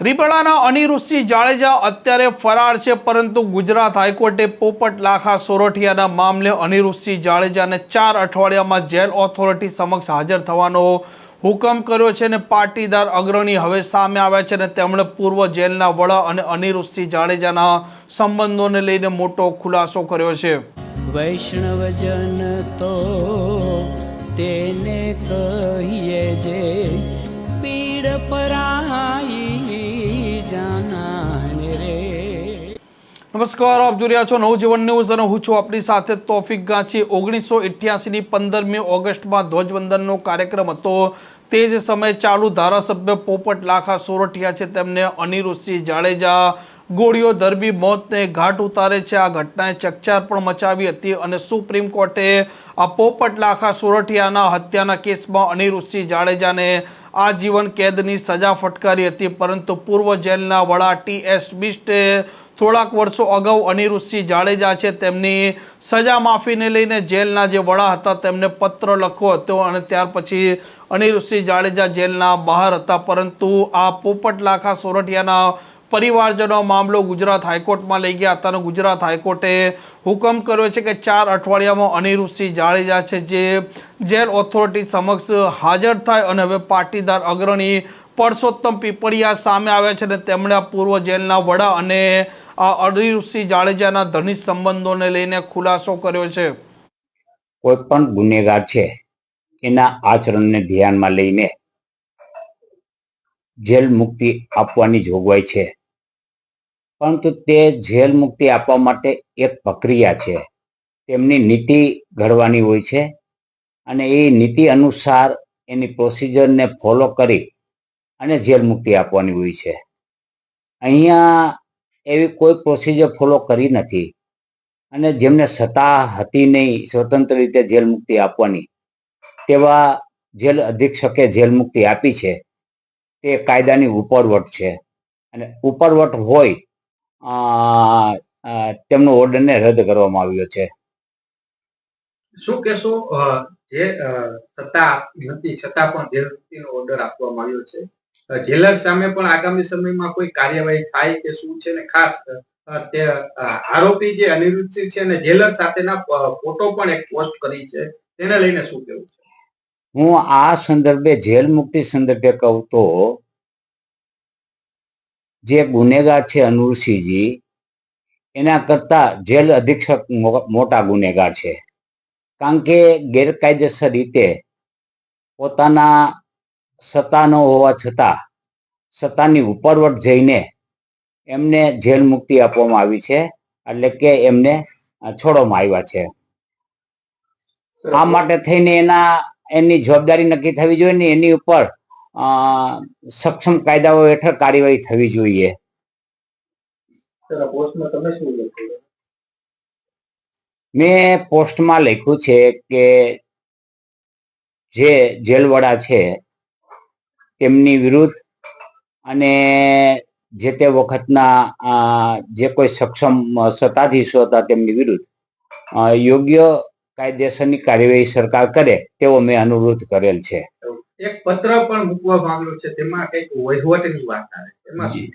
રીબડાના અનિરુષિ જાડેજા અત્યારે ફરાર છે, પરંતુ ગુજરાત હાઈકોર્ટે પોપટ લાખા સોરઠિયાના મામલે અનિરુષિ જાડેજાને ચાર અઠવાડિયામાં જેલ ઓથોરિટી સમક્ષ હાજર થવાનો હુકમ કર્યો છે અને પાટીદાર અગ્રણી હવે સામે આવ્યા છે અને તેમણે પૂર્વ જેલના વડા અને અનિરુષિ જાડેજાના સંબંધોને લઈને મોટો ખુલાસો કર્યો છે. વૈષ્ણવજન તો તેને કહીએ નમસ્કાર, આપ જોઈ રહ્યા છો નવજીવન ન્યૂઝ અને હું છું આપણી સાથે તોફિક ગાંચી. ઓગણીસો ઇઠ્યાસીની પંદરમી ઓગસ્ટમાં ધ્વજવંદનનો કાર્યક્રમ હતો. તે જ સમયે ચાલુ ધારાસભ્ય પોપટ લાખા સોરઠિયા છે. તેમને અનિરુષિ જાડેજા ગોળીઓ ધરબી મોતને ઘાટ ઉતારે છે. આ ઘટનાએ ચકચાર પણ મચાવી હતી અને સુપ્રીમ કોર્ટે આ પોપટ લાખા સોરઠિયાના હત્યાના કેસમાં અનિરુદ્ધસિંહ જાડેજાને આજીવન કેદની સજા ફટકારી હતી, પરંતુ પૂર્વ જેલના વડા ટી એસ બિસ્ટે થોડાક વર્ષો અગાઉ અનિરુદ્ધસિંહ જાડેજા છે તેમની સજા માફીને લઈને જેલના જે વડા હતા તેમને પત્ર લખ્યો હતો અને ત્યાર પછી અનિરુદ્ધસિંહ જાડેજા જેલના બહાર હતા. પરંતુ આ પોપટ લાખા સોરઠિયાના પરિવારજનો મામલો ગુજરાત હાઈકોર્ટમાં લઈ ગયા. હતા ગુજરાત હાઈકોર્ટે હુકમ કર્યો છે કે ચાર અઠવાડિયામાં અનિરુષિ જાડેજા છે, જે જેલ ઓથોરિટી સમક્ષ હાજર થાય અને હવે પાટીદાર અગ્રણી પરસોત્તમ પીપળિયા સામે આવ્યા છે અને તેમણે પૂર્વ જેલના વડા અને આ અનિરુષિ જાડેજાના ધનિષ્ઠ સંબંધોને લઈને ખુલાસો કર્યો છે. કોઈ પણ ગુનેગાર છે, એના આચરણને ધ્યાનમાં લઈને જેલ મુક્તિ આપવાની જોગવાઈ છે. પરંતુ તે જેલ મુક્તિ આપવા માટે એક પ્રક્રિયા છે. તેમની નીતિ ઘડવાની હોય છે અને એ નીતિ અનુસાર એની પ્રોસિજરને ફોલો કરી અને જેલ મુક્તિ આપવાની હોય છે. અહીંયા એવી કોઈ પ્રોસિજર ફોલો કરી નથી અને જેમને સત્તા હતી નહીં, સ્વતંત્ર રીતે જેલ મુક્તિ આપવાની, તેવા જેલ અધિક્ષકે જેલ મુક્તિ આપી છે. તે કાયદાની ઉપરવટ છે અને ઉપરવટ હોય તેમનો ઓર્ડરને રદ કરવામાં આવ્યો છે. શું કહેશો? જે સત્તા નથી છતાં પણ જેલ મુક્તિનો ઓર્ડર આપવામાં આવ્યો છે. જેલર સામે પણ આગામી સમયમાં કોઈ કાર્યવાહી થાય કે શું છે ને ખાસ તે આરોપી જે અનિરુદ્ધ છે અને જેલર સાથેના ફોટો પણ એક પોસ્ટ કરી છે. તેને લઈને શું કહેવું છે? હું આ સંદર્ભે જેલ મુક્તિ સંદર્ભે કહું તો જે ગુનેગાર છે અનુરસિંહજી એના કરતા જેલ અધિક્ષક મોટા ગુનેગાર છે. કારણ કે ગેરકાયદેસર રીતે પોતાના સત્તા ન હોવા છતાં સત્તાની ઉપરવટ જઈને એમને જેલ મુક્તિ આપવામાં આવી છે એટલે કે એમને છોડવામાં આવ્યા છે. આ માટે થઈને એના એની જવાબદારી નક્કી થવી જોઈએ ને એની ઉપર સક્ષમ કાયદાઓ હેઠળ કાર્યવાહી થવી જોઈએ. મેં પોસ્ટમાં લખ્યું છે કે જે જેલવાળા છે તેમની વિરુદ્ધ અને જે તે વખતના જે કોઈ સક્ષમ સત્તાધીશો હતા તેમની વિરુદ્ધ યોગ્ય કાયદેસરની કાર્યવાહી સરકાર કરે તેવો મેં અનુરોધ કરેલ છે. એક પત્ર પણ મૂકવા આવ્યો છે તેમાં કંઈક વહીવટની વાત આવે છે. એમાં શું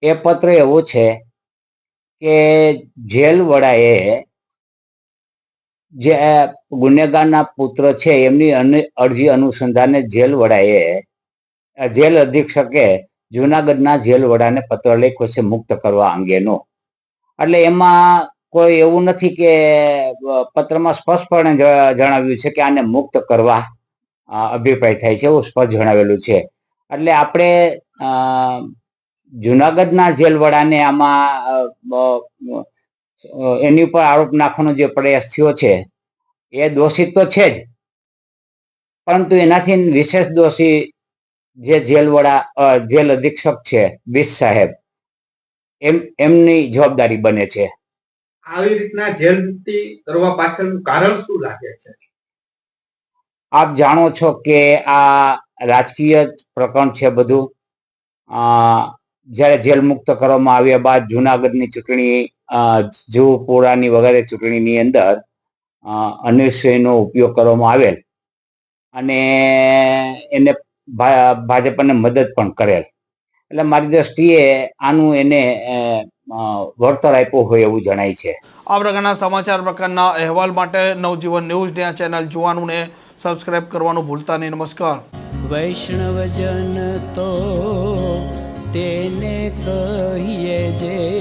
છે એ પત્ર એવો છે કે જેલ વડાએ જે ગુનેગારના પુત્ર છે એમની અરજી અનુસંધાને જેલ વડાએ જેલ અધિક્ષકે જુનાગઢના જેલ વડાને પત્ર લખ્યો છે મુક્ત કરવા અંગેનો. એટલે એમાં કોઈ એવું નથી કે પત્રમાં સ્પષ્ટપણે જણાવ્યું છે કે આને મુક્ત કરવા અભિપ્રાય થાય છે, એવું સ્પષ્ટ જણાવેલું છે. એટલે આપણે જુનાગઢના જેલ આમાં એની ઉપર આરોપ નાખવાનો જે પ્રયાસ થયો છે, એ દોષિત તો છે જ. પરંતુ એનાથી વિશેષ દોષી જે જેલ વડા જેલ અધિક્ષક છે બીસ સાહેબ, એમ, એમની જવાબદારી બને છે. આવી રીતના જેલ કરવા પાછળનું કારણ શું લાગે છે? આપ જાણો છો કે આ રાજકીય પ્રકરણ છે બધું. જ્યારે જેલ મુક્ત કરવામાં આવ્યા બાદ જુનાગઢની ચૂંટણી જુપોરાની વગેરે ચૂંટણીની અંદર અનિલ ઉપયોગ કરવામાં આવેલ અને એને ભાજપને મદદ પણ કરેલ. એટલે મારી દ્રષ્ટિએ આનું એને વળતર આપ્યો હોય એવું જણાય છે. આ પ્રકારના સમાચાર પ્રકારના અહેવાલ માટે નવજીવન ન્યૂઝ ને ચેનલ જોવાનું ને સબસ્ક્રાઇબ કરવાનું ભૂલતા નહીં. નમસ્કાર. વૈષ્ણવજન તો તેને કહીએ જે